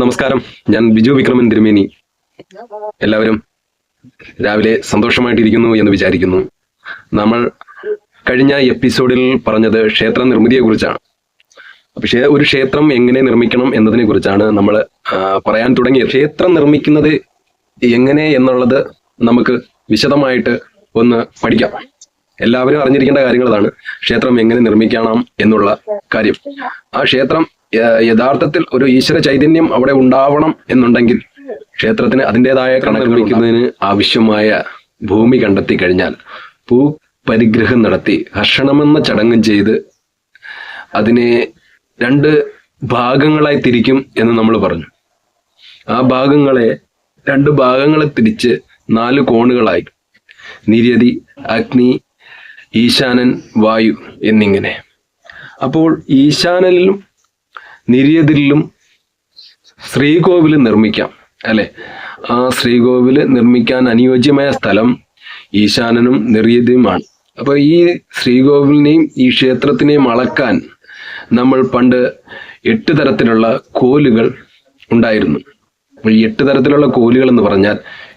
നമസ്കാരം. ഞാൻ ബിജു വിക്രമൻ തിരുമേനി. എല്ലാവരും രാവിലെ സന്തോഷമായിട്ടിരിക്കുന്നു എന്ന് വിചാരിക്കുന്നു. നമ്മൾ കഴിഞ്ഞ എപ്പിസോഡിൽ പറഞ്ഞത് ക്ഷേത്ര നിർമ്മിതിയെ കുറിച്ചാണ്. പക്ഷേ ഒരു ക്ഷേത്രം എങ്ങനെ നിർമ്മിക്കണം എന്നതിനെ കുറിച്ചാണ് നമ്മൾ പറയാൻ തുടങ്ങിയത്. ക്ഷേത്രം നിർമ്മിക്കുന്നത് എങ്ങനെ എന്നുള്ളത് നമുക്ക് വിശദമായിട്ട് ഒന്ന് പഠിക്കാം. എല്ലാവരും അറിഞ്ഞിരിക്കേണ്ട കാര്യങ്ങളതാണ് ക്ഷേത്രം എങ്ങനെ നിർമ്മിക്കണം എന്നുള്ള കാര്യം. ആ ക്ഷേത്രം യഥാർത്ഥത്തിൽ ഒരു ഈശ്വര ചൈതന്യം അവിടെ ഉണ്ടാവണം എന്നുണ്ടെങ്കിൽ ക്ഷേത്രത്തിന് അതിന്റെതായ കണക്ക് നിർമ്മിക്കുന്നതിന് ആവശ്യമായ ഭൂമി കണ്ടെത്തി കഴിഞ്ഞാൽ ഭൂപരിഗ്രഹം നടത്തി ഹർഷണമെന്ന ചടങ്ങും ചെയ്ത് അതിനെ രണ്ട് ഭാഗങ്ങളായി തിരിക്കും എന്ന് നമ്മൾ പറഞ്ഞു. ആ ഭാഗങ്ങളെ രണ്ട് ഭാഗങ്ങളെ തിരിച്ച് നാല് കോണുകളായി. നിര്യതി അഗ്നി ഈശാനൻ വായു എന്നിങ്ങനെ. അപ്പോൾ ഈശാനനിലും നിര്യതിലും ശ്രീകോവിൽ നിർമ്മിക്കാം അല്ലെ? ആ ശ്രീകോവിൽ നിർമ്മിക്കാൻ അനുയോജ്യമായ സ്ഥലം ഈശാനനും നിര്യതിയുമാണ്. അപ്പൊ ഈ ശ്രീകോവിലിനെയും ഈ ക്ഷേത്രത്തിനെയും അളക്കാൻ നമ്മൾ പണ്ട് എട്ട് തരത്തിലുള്ള കോലുകൾ ഉണ്ടായിരുന്നു. അപ്പോൾ ഈ എട്ട് തരത്തിലുള്ള കോലുകൾ എന്ന് പറഞ്ഞാൽ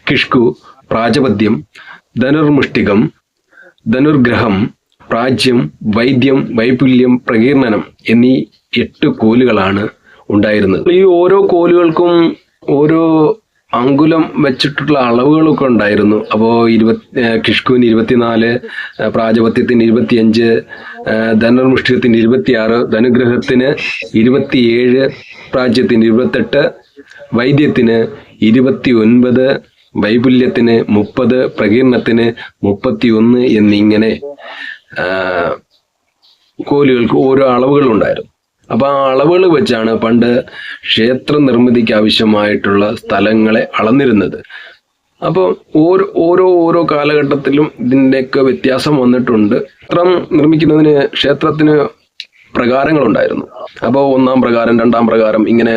കിഷ്കു പ്രാജപദ്യം ധനുർമുഷ്ടികം ധനുർഗ്രഹം പ്രാജ്യം വൈദ്യം വൈപുല്യം പ്രകീർണനം എന്നീ എട്ട് കോലുകളാണ് ഉണ്ടായിരുന്നത്. ഈ ഓരോ കോലുകൾക്കും ഓരോ അങ്കുലം വെച്ചിട്ടുള്ള അളവുകളൊക്കെ ഉണ്ടായിരുന്നു. അപ്പോൾ ഇരുപത്തി കിഷ്കുവിന് ഇരുപത്തിനാല് പ്രാജപത്യത്തിന് ഇരുപത്തിയഞ്ച് ഏഹ് ധനുർമുഷ്ടികത്തിന് ഇരുപത്തിയാറ് ധനുഗ്രഹത്തിന് ഇരുപത്തിയേഴ് പ്രാജ്യത്തിന് ഇരുപത്തെട്ട് വൈദ്യത്തിന് ഇരുപത്തി ഒൻപത് വൈപുല്യത്തിന് മുപ്പത് പ്രകീർണത്തിന് മുപ്പത്തിയൊന്ന് എന്നിങ്ങനെ ആ, കോലുകൾക്ക് ഓരോ അളവുകൾ ഉണ്ടായിരുന്നു അപ്പൊ ആ അളവുകൾ വെച്ചാണ് പണ്ട് ക്ഷേത്ര നിർമ്മിതിക്ക് ആവശ്യമായിട്ടുള്ള സ്ഥലങ്ങളെ അളന്നിരുന്നത്. അപ്പോൾ ഓരോ ഓരോ ഓരോ കാലഘട്ടത്തിലും ഇതിന്റെയൊക്കെ വ്യത്യാസം വന്നിട്ടുണ്ട്. ക്ഷേത്രം നിർമ്മിക്കുന്നതിന് ക്ഷേത്രത്തിന് പ്രകാരങ്ങളുണ്ടായിരുന്നു. അപ്പോൾ ഒന്നാം പ്രകാരം രണ്ടാം പ്രകാരം ഇങ്ങനെ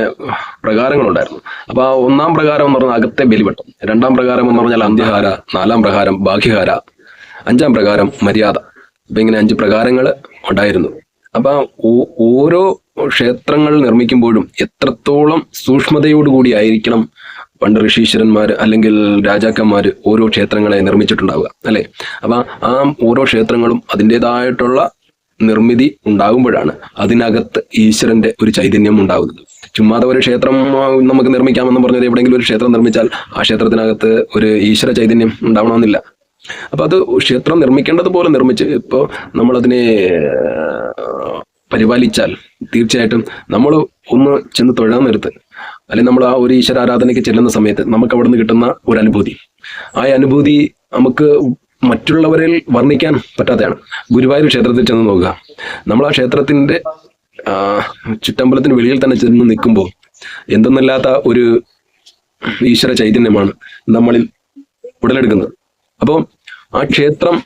പ്രകാരങ്ങളുണ്ടായിരുന്നു. അപ്പോൾ ആ ഒന്നാം പ്രകാരം എന്ന് പറഞ്ഞാൽ അകത്തെ ബലിവട്ടം. രണ്ടാം പ്രകാരം എന്ന് പറഞ്ഞാൽ അന്ത്യഹാര നാലാം പ്രകാരം ബാഹ്യഹാര അഞ്ചാം പ്രകാരം മര്യാദ. അപ്പൊ ഇങ്ങനെ അഞ്ച് പ്രകാരങ്ങൾ ഉണ്ടായിരുന്നു. അപ്പൊ ഓരോ ക്ഷേത്രങ്ങൾ നിർമ്മിക്കുമ്പോഴും എത്രത്തോളം സൂക്ഷ്മതയോടുകൂടി ആയിരിക്കണം പണ്ട് ഋഷീശ്വരന്മാർ അല്ലെങ്കിൽ രാജാക്കന്മാർ ഓരോ ക്ഷേത്രങ്ങളെ നിർമ്മിച്ചിട്ടുണ്ടാവുക അല്ലെ? അപ്പൊ ആ ഓരോ ക്ഷേത്രങ്ങളും അതിന്റെതായിട്ടുള്ള നിർമ്മിതി ഉണ്ടാകുമ്പോഴാണ് അതിനകത്ത് ഈശ്വരന്റെ ഒരു ചൈതന്യം ഉണ്ടാകുന്നത് ചുമ്മാതെ ഒരു ക്ഷേത്രം നമുക്ക് നിർമ്മിക്കാമെന്ന് പറഞ്ഞത് എവിടെയെങ്കിലും ഒരു ക്ഷേത്രം നിർമ്മിച്ചാൽ ആ ക്ഷേത്രത്തിനകത്ത് ഒരു ഈശ്വര ചൈതന്യം ഉണ്ടാവണമെന്നില്ല. അപ്പൊ അത് ക്ഷേത്രം നിർമ്മിക്കേണ്ടതുപോലെ നിർമ്മിച്ച് ഇപ്പോൾ നമ്മളതിനെ പരിപാലിച്ചാൽ തീർച്ചയായിട്ടും നമ്മൾ ഒന്ന് ചെന്ന് തൊഴാൻ നേരത്ത് അല്ലെങ്കിൽ നമ്മൾ ആ ഒരു ഈശ്വര ആരാധനയ്ക്ക് ചെല്ലുന്ന സമയത്ത് നമുക്ക് അവിടെ നിന്ന് കിട്ടുന്ന ഒരു അനുഭൂതി. ആ അനുഭൂതി നമുക്ക് മറ്റുള്ളവരിൽ വർണിക്കാൻ പറ്റാത്തതാണ്. ഗുരുവായൂർ ക്ഷേത്രത്തിൽ ചെന്ന് നോക്കുക. നമ്മൾ ആ ക്ഷേത്രത്തിന്റെ ആ, ചുറ്റമ്പലത്തിന് വെളിയിൽ തന്നെ ചെന്ന് നിൽക്കുമ്പോൾ എന്തെന്നില്ലാത്ത ഒരു ഈശ്വര ചൈതന്യമാണ് നമ്മളിൽ ഉടലെടുക്കുന്നത്. അപ്പോൾ ആ ക്ഷേത്രം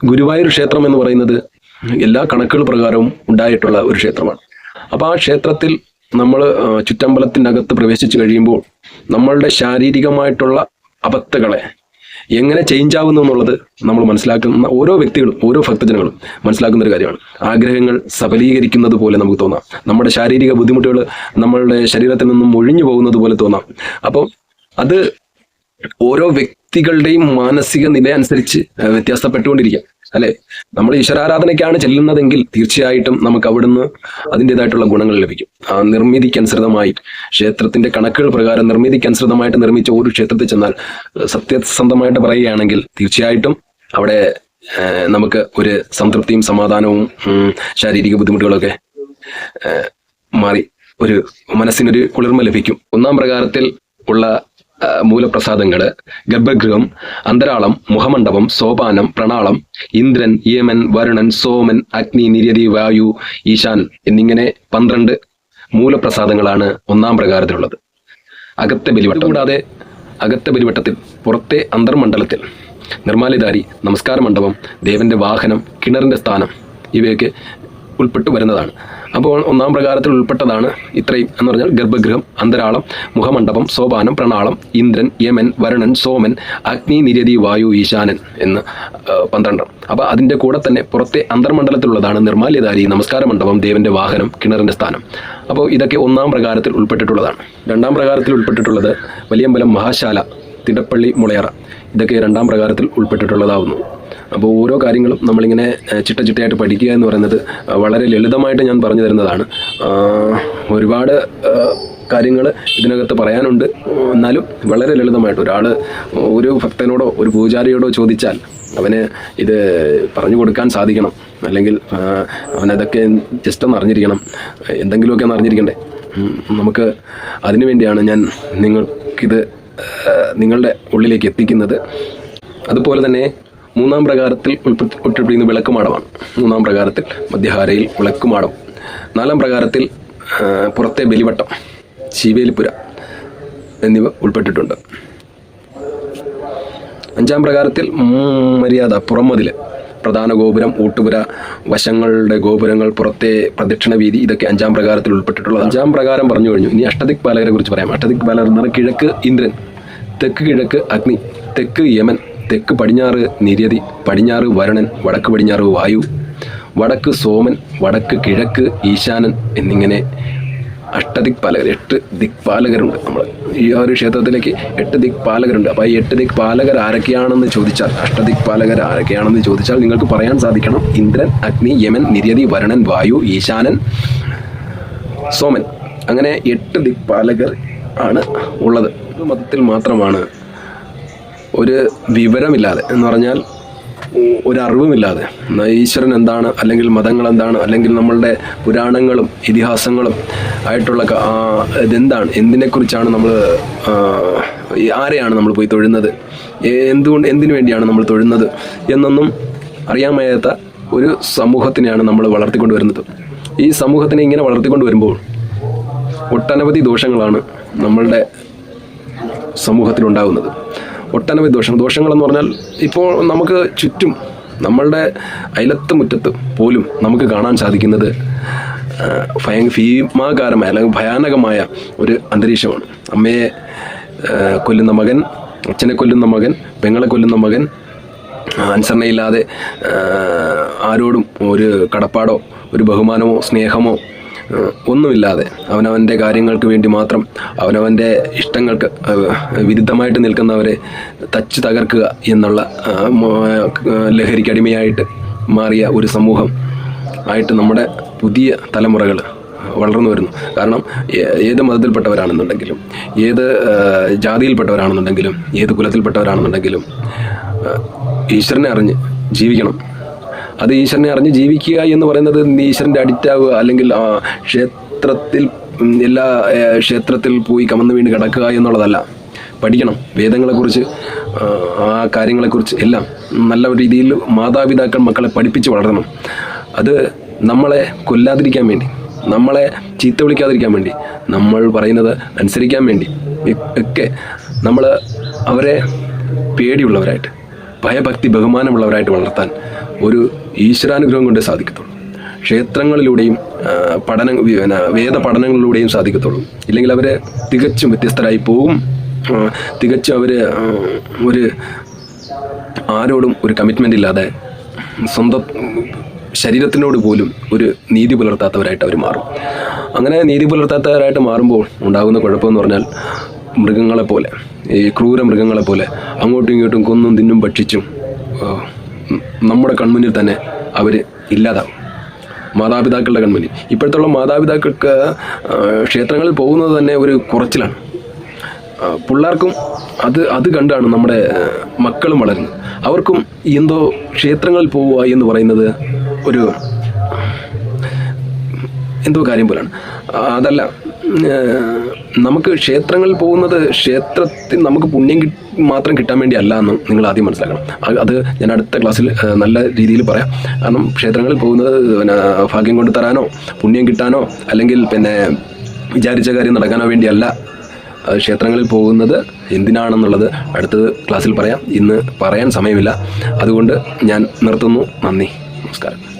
ഗുരുവായൂർ ക്ഷേത്രം എന്ന് പറയുന്നത് എല്ലാ കണക്കുകൾ പ്രകാരവും ഉണ്ടായിട്ടുള്ള ഒരു ക്ഷേത്രമാണ്. അപ്പോൾ ആ ക്ഷേത്രത്തിൽ നമ്മൾ ചുറ്റമ്പലത്തിന്റെ അകത്ത് പ്രവേശിച്ചു കഴിയുമ്പോൾ നമ്മളുടെ ശാരീരികമായിട്ടുള്ള അബദ്ധകളെ എങ്ങനെ ചേഞ്ച് ആവുന്നു എന്നുള്ളത് നമ്മൾ മനസ്സിലാക്കുന്ന ഓരോ വ്യക്തികളും ഓരോ ഭക്തജനങ്ങളും മനസ്സിലാക്കുന്ന ഒരു കാര്യമാണ്. ആഗ്രഹങ്ങൾ സഫലീകരിക്കുന്നത് പോലെ നമുക്ക് തോന്നാം. നമ്മുടെ ശാരീരിക ബുദ്ധിമുട്ടുകൾ നമ്മളുടെ ശരീരത്തിൽ നിന്നും ഒഴിഞ്ഞു പോകുന്നത് പോലെ തോന്നാം. അപ്പോൾ അത് ഓരോ വ്യക്തികളുടെയും മാനസിക നില അനുസരിച്ച് വ്യത്യാസപ്പെട്ടുകൊണ്ടിരിക്കുക വ്യത്യാസപ്പെട്ടുകൊണ്ടിരിക്കാം. അല്ലെ? നമ്മൾ ഈശ്വരാരാധനയ്ക്കാണ് ചെല്ലുന്നതെങ്കിൽ തീർച്ചയായിട്ടും നമുക്ക് അവിടുന്ന് അതിന്റെതായിട്ടുള്ള ഗുണങ്ങൾ ലഭിക്കും. ആ നിർമ്മിതിക്കനുസൃതമായി ക്ഷേത്രത്തിന്റെ കണക്കുകൾ പ്രകാരം നിർമ്മിതിക്കനുസൃതമായിട്ട് നിർമ്മിച്ച ഒരു ക്ഷേത്രത്തിൽ ചെന്നാൽ സത്യസന്ധമായിട്ട് പറയുകയാണെങ്കിൽ തീർച്ചയായിട്ടും അവിടെ നമുക്ക് ഒരു സംതൃപ്തിയും സമാധാനവും ശാരീരിക ബുദ്ധിമുട്ടുകളൊക്കെ മാറി ഒരു മനസ്സിനൊരു കുളിർമ ലഭിക്കും. ഒന്നാം പ്രകാരത്തിൽ ഉള്ള ആ, മൂലപ്രസാദങ്ങൾ ഗർഭഗൃഹം അന്തരാളം മുഖമണ്ഡപം സോപാനം പ്രണാളം ഇന്ദ്രൻ യമൻ വരുണൻ സോമൻ അഗ്നി നിര്യതി വായു ഈശാൻ എന്നിങ്ങനെ പന്ത്രണ്ട് മൂലപ്രസാദങ്ങളാണ് ഒന്നാം പ്രകാരത്തിലുള്ളത്. അകത്തെ ബലിവട്ടം. കൂടാതെ അകത്തെ ബലിവട്ടത്തിൽ പുറത്തെ അന്തർമണ്ഡലത്തിൽ നിർമ്മാലിധാരി നമസ്കാര മണ്ഡപം ദേവന്റെ വാഹനം കിണറിന്റെ സ്ഥാനം ഇവയൊക്കെ ഉൾപ്പെട്ടു വരുന്നതാണ്. അപ്പോൾ ഒന്നാം പ്രകാരത്തിൽ ഉൾപ്പെട്ടതാണ് ഇത്രയും എന്ന് പറഞ്ഞാൽ ഗർഭഗൃഹം അന്തരാളം മുഖമണ്ഡപം സോപാനം പ്രണാളം ഇന്ദ്രൻ യമൻ വരുണൻ സോമൻ അഗ്നി നിരതി വായു ഈശാനൻ എന്ന് പന്ത്രണ്ട്. അപ്പോൾ അതിന്റെ കൂടെ തന്നെ പുറത്തെ അന്തർമണ്ഡലത്തിലുള്ളതാണ് നിർമാല്യധാരി നമസ്കാര മണ്ഡപം ദേവന്റെ വാഹനം കിണറിന്റെ സ്ഥാനം. അപ്പോൾ ഇതൊക്കെ ഒന്നാം പ്രകാരത്തിൽ ഉൾപ്പെട്ടിട്ടുള്ളതാണ്. രണ്ടാം പ്രകാരത്തിൽ ഉൾപ്പെട്ടിട്ടുള്ളത് വലിയമ്പലം മഹാശാല തിടപ്പള്ളി മുളയറ. ഇതൊക്കെ രണ്ടാം പ്രകാരത്തിൽ ഉൾപ്പെട്ടിട്ടുള്ളതാവുന്നു. അപ്പോൾ ഓരോ കാര്യങ്ങളും നമ്മളിങ്ങനെ ചിട്ട ചിട്ടയായിട്ട് പഠിക്കുക എന്ന് പറയുന്നത് വളരെ ലളിതമായിട്ട് ഞാൻ പറഞ്ഞു തരുന്നതാണ്. ഒരുപാട് കാര്യങ്ങൾ ഇതിനകത്ത് പറയാനുണ്ട്. എന്നാലും വളരെ ലളിതമായിട്ട് ഒരാൾ ഒരു ഭക്തനോടോ ഒരു പൂജാരിയോടോ ചോദിച്ചാൽ അവന് ഇത് പറഞ്ഞു കൊടുക്കാൻ സാധിക്കണം. അല്ലെങ്കിൽ അവനതൊക്കെ ജസ്റ്റ് ഒന്ന് അറിഞ്ഞിരിക്കണം. എന്തെങ്കിലുമൊക്കെ ഒന്ന് അറിഞ്ഞിരിക്കണ്ടേ? നമുക്ക് അതിനു വേണ്ടിയാണ് ഞാൻ നിങ്ങൾക്കിത് നിങ്ങളുടെ ഉള്ളിലേക്ക് എത്തിക്കുന്നത്. അതുപോലെ തന്നെ മൂന്നാം പ്രകാരത്തിൽ ഉൾപ്പെട്ടിരിക്കുന്ന വിളക്കുമാടമാണ്. മൂന്നാം പ്രകാരത്തിൽ മധ്യഹാരയിൽ വിളക്കുമാടം. നാലാം പ്രകാരത്തിൽ പുറത്തെ ബലിവട്ടം ശിവേലിപ്പുര എന്നിവ ഉൾപ്പെട്ടിട്ടുണ്ട്. അഞ്ചാം പ്രകാരത്തിൽ മര്യാദ പുറമതിൽ പ്രധാന ഗോപുരം ഊട്ടുപുര വശങ്ങളുടെ ഗോപുരങ്ങൾ പുറത്തെ പ്രദക്ഷിണ വീതി ഇതൊക്കെ അഞ്ചാം പ്രകാരത്തിൽ ഉൾപ്പെട്ടിട്ടുള്ള അഞ്ചാം പ്രകാരം പറഞ്ഞു കഴിഞ്ഞു. ഇനി അഷ്ടദിക് പാലകരെ കുറിച്ച് പറയാം. അഷ്ടദിക് പാലകർ എന്ന് പറഞ്ഞാൽ കിഴക്ക് ഇന്ദ്രൻ തെക്ക് കിഴക്ക് അഗ്നി തെക്ക് യമൻ തെക്ക് പടിഞ്ഞാറ് നിര്യതി പടിഞ്ഞാറ് വരുണൻ വടക്ക് പടിഞ്ഞാറ് വായു വടക്ക് സോമൻ വടക്ക് കിഴക്ക് ഈശാനൻ എന്നിങ്ങനെ അഷ്ടദിക്പാലകർ എട്ട് ദിക്പാലകരുണ്ട് നമ്മൾ ഈ ഒരു ക്ഷേത്രത്തിലേക്ക് എട്ട് ദിക്പാലകരുണ്ട്. അപ്പോൾ ഈ എട്ട് ദിക്പാലകർ ആരൊക്കെയാണെന്ന് ചോദിച്ചാൽ അഷ്ടദിക്പാലകർ ആരൊക്കെയാണെന്ന് ചോദിച്ചാൽ നിങ്ങൾക്ക് പറയാൻ സാധിക്കണം. ഇന്ദ്രൻ അഗ്നി യമൻ നിര്യതി വരുണൻ വായു ഈശാനൻ സോമൻ. അങ്ങനെ എട്ട് ദിക്പാലകർ ആണ് ഉള്ളത്. മതത്തിൽ മാത്രമാണ് ഒരു വിവരമില്ലാതെ എന്ന് പറഞ്ഞാൽ ഒരു ഈശ്വരൻ എന്താണ് അല്ലെങ്കിൽ മതങ്ങൾ എന്താണ് അല്ലെങ്കിൽ നമ്മളുടെ പുരാണങ്ങളും ഇതിഹാസങ്ങളും ആയിട്ടുള്ള ഇതെന്താണ് എന്തിനെക്കുറിച്ചാണ് നമ്മൾ ആരെയാണ് നമ്മൾ പോയി തൊഴുന്നത് എന്തുകൊണ്ട് എന്തിനു വേണ്ടിയാണ് നമ്മൾ തൊഴുന്നത് എന്നൊന്നും അറിയാൻ ഒരു സമൂഹത്തിനെയാണ് നമ്മൾ വളർത്തിക്കൊണ്ട് വരുന്നത്. ഈ സമൂഹത്തിനെ ഇങ്ങനെ വളർത്തിക്കൊണ്ട് വരുമ്പോൾ ഒട്ടനവധി ദോഷങ്ങളാണ് നമ്മളുടെ സമൂഹത്തിലുണ്ടാകുന്നത് ഒട്ടനവധി ദോഷങ്ങൾ. ദോഷങ്ങളെന്ന് പറഞ്ഞാൽ ഇപ്പോൾ നമുക്ക് ചുറ്റും നമ്മളുടെ അയലത്ത് മുറ്റത്ത് പോലും നമുക്ക് കാണാൻ സാധിക്കുന്നത് ഭയ ഭീമാകാരമായ അല്ലെങ്കിൽ ഭയാനകമായ ഒരു അന്തരീക്ഷമാണ്. അമ്മയെ കൊല്ലുന്ന മകൻ അച്ഛനെ കൊല്ലുന്ന മകൻ പെങ്ങളെ കൊല്ലുന്ന മകൻ അനുസരണയില്ലാതെ ആരോടും ഒരു കടപ്പാടോ ഒരു ബഹുമാനമോ സ്നേഹമോ ഒന്നുമില്ലാതെ അവനവന്റെ കാര്യങ്ങൾക്ക് വേണ്ടി മാത്രം അവനവന്റെ ഇഷ്ടങ്ങൾക്ക് വിരുദ്ധമായിട്ട് നിൽക്കുന്നവരെ തച്ച് തകർക്കുക എന്നുള്ള ലഹരിക്കടിമയായിട്ട് മാറിയ ഒരു സമൂഹം ആയിട്ട് നമ്മുടെ പുതിയ തലമുറകൾ വളർന്നു വരുന്നു. കാരണം ഏത് മതത്തിൽപ്പെട്ടവരാണെന്നുണ്ടെങ്കിലും ഏത് ജാതിയിൽപ്പെട്ടവരാണെന്നുണ്ടെങ്കിലും ഏത് കുലത്തിൽപ്പെട്ടവരാണെന്നുണ്ടെങ്കിലും ഈശ്വരനെ അറിഞ്ഞ് ജീവിക്കണം. അത് ഈശ്വരനെ അറിഞ്ഞ് ജീവിക്കുക എന്ന് പറയുന്നത് ഈശ്വരന്റെ അഡിക്റ്റാവുക അല്ലെങ്കിൽ ക്ഷേത്രത്തിൽ എല്ലാ ക്ഷേത്രത്തിൽ പോയി കമന്ന് വീണ് കിടക്കുക എന്നുള്ളതല്ല. പഠിക്കണം വേദങ്ങളെക്കുറിച്ച് ആ, ആ കാര്യങ്ങളെക്കുറിച്ച് എല്ലാം നല്ല രീതിയിൽ മാതാപിതാക്കൾ മക്കളെ പഠിപ്പിച്ച് വളർത്തണം. അത് നമ്മളെ കൊല്ലാതിരിക്കാൻ വേണ്ടി നമ്മളെ ചീത്ത വിളിക്കാതിരിക്കാൻ വേണ്ടി നമ്മൾ പറയുന്നത് അനുസരിക്കാൻ വേണ്ടി ഒക്കെ നമ്മൾ അവരെ പേടിയുള്ളവരായിട്ട് ഭയഭക്തി ബഹുമാനമുള്ളവരായിട്ട് വളർത്താൻ ഒരു ഈശ്വരാനുഗ്രഹം കൊണ്ടേ സാധിക്കത്തുള്ളൂ. ക്ഷേത്രങ്ങളിലൂടെയും പഠന വേദ പഠനങ്ങളിലൂടെയും സാധിക്കത്തുള്ളൂ. ഇല്ലെങ്കിൽ അവർ തികച്ചും വ്യത്യസ്തരായി പോകും. തികച്ചും അവർ ഒരു ആരോടും ഒരു കമ്മിറ്റ്മെന്റ് ഇല്ലാതെ സ്വന്തം ശരീരത്തിനോട് പോലും ഒരു നീതി പുലർത്താത്തവരായിട്ട് അവർ മാറും. അങ്ങനെ നീതി പുലർത്താത്തവരായിട്ട് മാറുമ്പോൾ ഉണ്ടാകുന്ന കുഴപ്പമെന്ന് പറഞ്ഞാൽ മൃഗങ്ങളെപ്പോലെ ഈ ക്രൂര മൃഗങ്ങളെപ്പോലെ അങ്ങോട്ടും ഇങ്ങോട്ടും കൊന്നും തിന്നും ഭക്ഷിച്ചും നമ്മുടെ കൺമുന്നിൽ തന്നെ അവർ ഇല്ലാതാവും. മാതാപിതാക്കളുടെ കൺമുന്നിൽ. ഇപ്പോഴത്തുള്ള മാതാപിതാക്കൾക്ക് ക്ഷേത്രങ്ങളിൽ പോകുന്നത് തന്നെ ഒരു കുറച്ചിലാണ്. പിള്ളേർക്കും അത് അത് കണ്ടാണ് നമ്മുടെ മക്കളും വളരുന്നത്. അവർക്കും എന്തോ ക്ഷേത്രങ്ങളിൽ പോവുക എന്ന് പറയുന്നത് ഒരു എന്തോ കാര്യം പോലാണ്. അതല്ല നമുക്ക് ക്ഷേത്രങ്ങളിൽ പോകുന്നത് ക്ഷേത്രത്തിൽ നമുക്ക് പുണ്യം മാത്രം കിട്ടാൻ വേണ്ടി അല്ല എന്ന് നിങ്ങൾ ആദ്യം മനസ്സിലാക്കണം. അത് ഞാൻ അടുത്ത ക്ലാസ്സിൽ നല്ല രീതിയിൽ പറയാം. കാരണം ക്ഷേത്രങ്ങളിൽ പോകുന്നത് പിന്നെ ഭാഗ്യം കൊണ്ട് തരാനോ പുണ്യം കിട്ടാനോ അല്ലെങ്കിൽ പിന്നെ വിചാരിച്ച കാര്യം നടക്കാനോ വേണ്ടിയല്ല. ക്ഷേത്രങ്ങളിൽ പോകുന്നത് എന്തിനാണെന്നുള്ളത് അടുത്ത ക്ലാസ്സിൽ പറയാം. ഇന്ന് പറയാൻ സമയമില്ല. അതുകൊണ്ട് ഞാൻ നിർത്തുന്നു. നന്ദി. നമസ്കാരം.